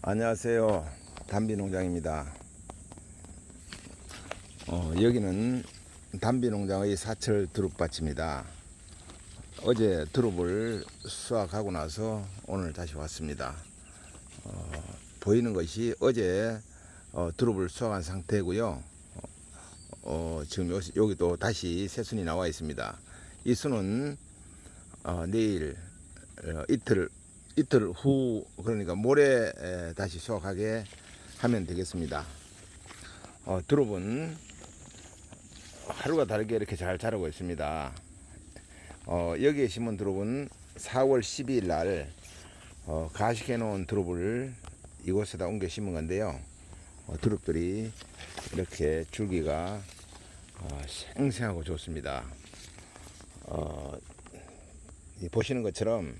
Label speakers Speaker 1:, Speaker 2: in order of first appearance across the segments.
Speaker 1: 안녕하세요. 담비농장입니다. 어, 여기는 담비농장의 사철 두릅밭입니다. 어제 두릅을 수확하고 나서 오늘 다시 왔습니다. 어, 보이는 것이 어제 어, 두릅을 수확한 상태고요. 어, 어, 지금 요, 여기 또 다시 새순이 나와 있습니다. 이 순은 어, 내일 어, 이틀 이틀 후 그러니까 모레 에, 다시 수확하게 하면 되겠습니다. 어, 두릅은 하루가 다르게 이렇게 잘 자라고 있습니다. 어, 여기에 심은 두릅은 4월 12일 날 어, 가식해 놓은 두릅을 이곳에다 옮겨 심은 건데요. 어, 두릅들이 이렇게 줄기가 어, 생생하고 좋습니다. 어, 이 보시는 것처럼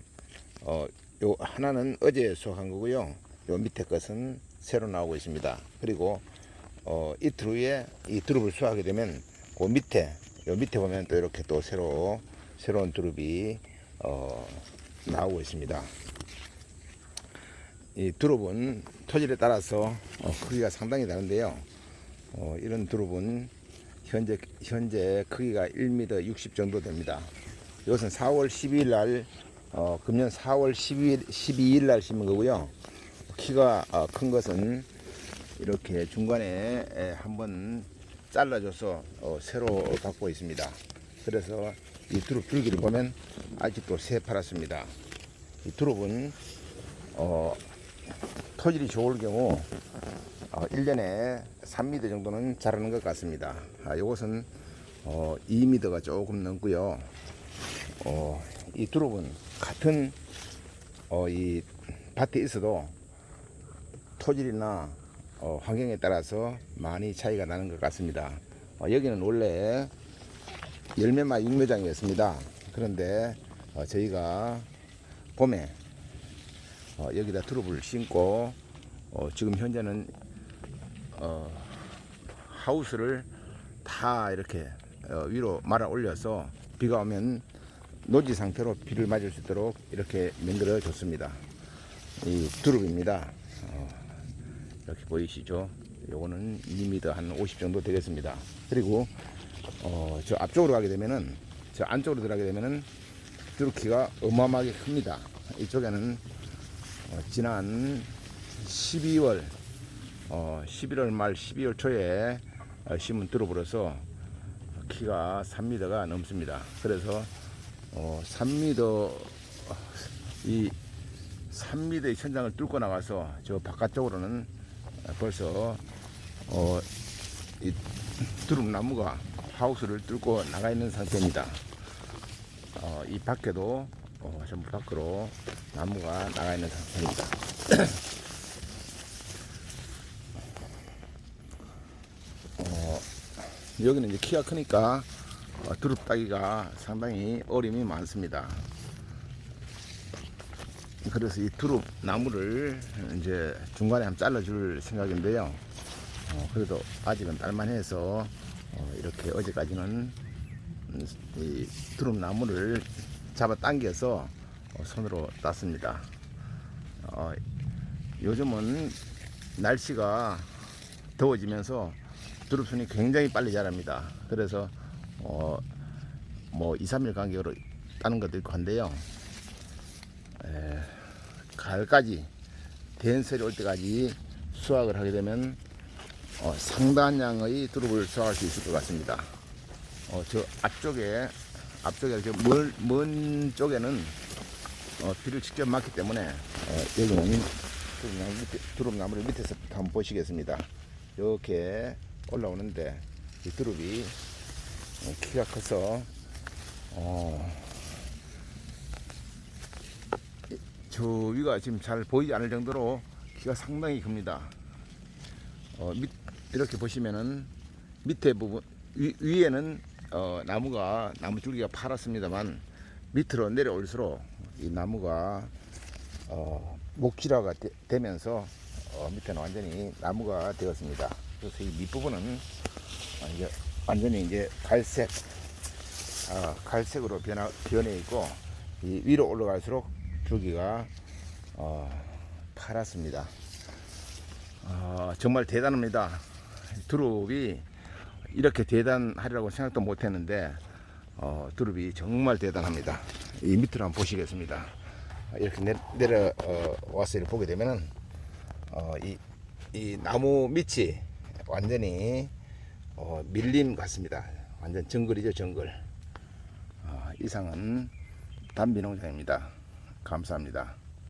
Speaker 1: 어, 요 하나는 어제 수확한 거고요. 요 밑에 것은 새로 나오고 있습니다. 그리고 어, 이틀 후에 이 두릅을 수확하게 되면 그 밑에 요 밑에 보면 또 이렇게 또 새로 새로운 두릅이 어, 나오고 있습니다. 이 두릅은 토질에 따라서 어, 크기가 상당히 다른데요. 어, 이런 두릅은 현재 현재 크기가 1m 60 정도 됩니다. 이것은 4월 12일 날 어, 금년 4월 12일 12일 날 심은 거고요. 키가 어, 큰 것은 이렇게 중간에 에, 한번 잘라줘서 어, 새로 갖고 있습니다. 그래서 이 두릅 줄기를 보면 아직도 새파랗습니다. 이 두릅은 어, 토질이 좋을 경우 어, 1년에 3m 정도는 자라는 것 같습니다. 아, 이것은 어, 2m가 조금 넘고요. 어, 이 두릅은 같은 어, 이 밭에 있어도 토질이나 어, 환경에 따라서 많이 차이가 나는 것 같습니다. 어, 여기는 원래 열매마 육묘장이었습니다. 그런데 어, 저희가 봄에 어, 여기다 두릅을 심고 어, 지금 현재는 어, 하우스를 다 이렇게 어, 위로 말아 올려서 비가 오면 노지 상태로 비를 맞을 수 있도록 이렇게 만들어 줬습니다. 이 두릅입니다. 어, 이렇게 보이시죠? 요거는 2m 한 50 정도 되겠습니다. 그리고 어, 저 앞쪽으로 가게 되면은 저 안쪽으로 들어가게 되면은 두릅키가 어마어마하게 큽니다. 이쪽에는 어, 지난 12월 어, 11월 말 12월 초에 어, 심은 두릅으로서 키가 3m가 넘습니다. 그래서 어, 3m 이 3m의 천장을 뚫고 나가서 저 바깥쪽으로는 벌써 어, 이 두릅 나무가 하우스를 뚫고 나가 있는 상태입니다. 어, 이 밖에도 어, 전부 밖으로 나무가 나가 있는 상태입니다. 어, 여기는 이제 키가 크니까 어, 두릅 따기가 상당히 어려움이 많습니다. 그래서 이 두릅 나무를 이제 중간에 한번 잘라줄 생각인데요. 어, 그래도 아직은 딸만 해서 어, 이렇게 어제까지는 음, 이 두릅 나무를 잡아 당겨서 어, 손으로 땄습니다. 어, 요즘은 날씨가 더워지면서 두릅순이 굉장히 빨리 자랍니다. 그래서 어, 뭐 2, 3일 간격으로 따는 것도 있고 한데요. 에, 가을까지 대설이 올 때까지 수확을 하게 되면 어, 상당한 양의 두릅을 수확할 수 있을 것 같습니다. 어, 저 앞쪽에 앞쪽에 이렇게 멀, 먼 쪽에는 어, 비를 직접 맞기 때문에 어, 여기는 두릅나무 밑에, 두릅나무를 밑에서 한번 보시겠습니다. 이렇게 올라오는데 이 두릅이 어, 키가 커서 어, 이- 저 위가 지금 잘 보이지 않을 정도로 키가 상당히 큽니다. 어, 밑, 이렇게 보시면은 밑에 부분 위, 위에는 어, 나무가 나무 줄기가 파랗습니다만 밑으로 내려올수록 이 나무가 어, 목질화가 되, 면서 어, 밑에는 완전히 나무가 되었습니다. 그래서 이 밑부분은 어, 이제 완전히 이제 갈색 어, 갈색으로 변화, 변해 있고 이 위로 올라갈수록 줄기가 어, 파랗습니다. 어, 정말 대단합니다. 두릅이 이렇게 대단하리라고 생각도 못했는데 어, 두릅이 정말 대단합니다. 이 밑으로 한번 보시겠습니다. 이렇게 내, 내려 어, 보게 되면은 어, 이, 이 나무 밑이 완전히 어, 밀림 같습니다. 완전 정글이죠 정글. 어, 이상은 담비농장입니다. 감사합니다.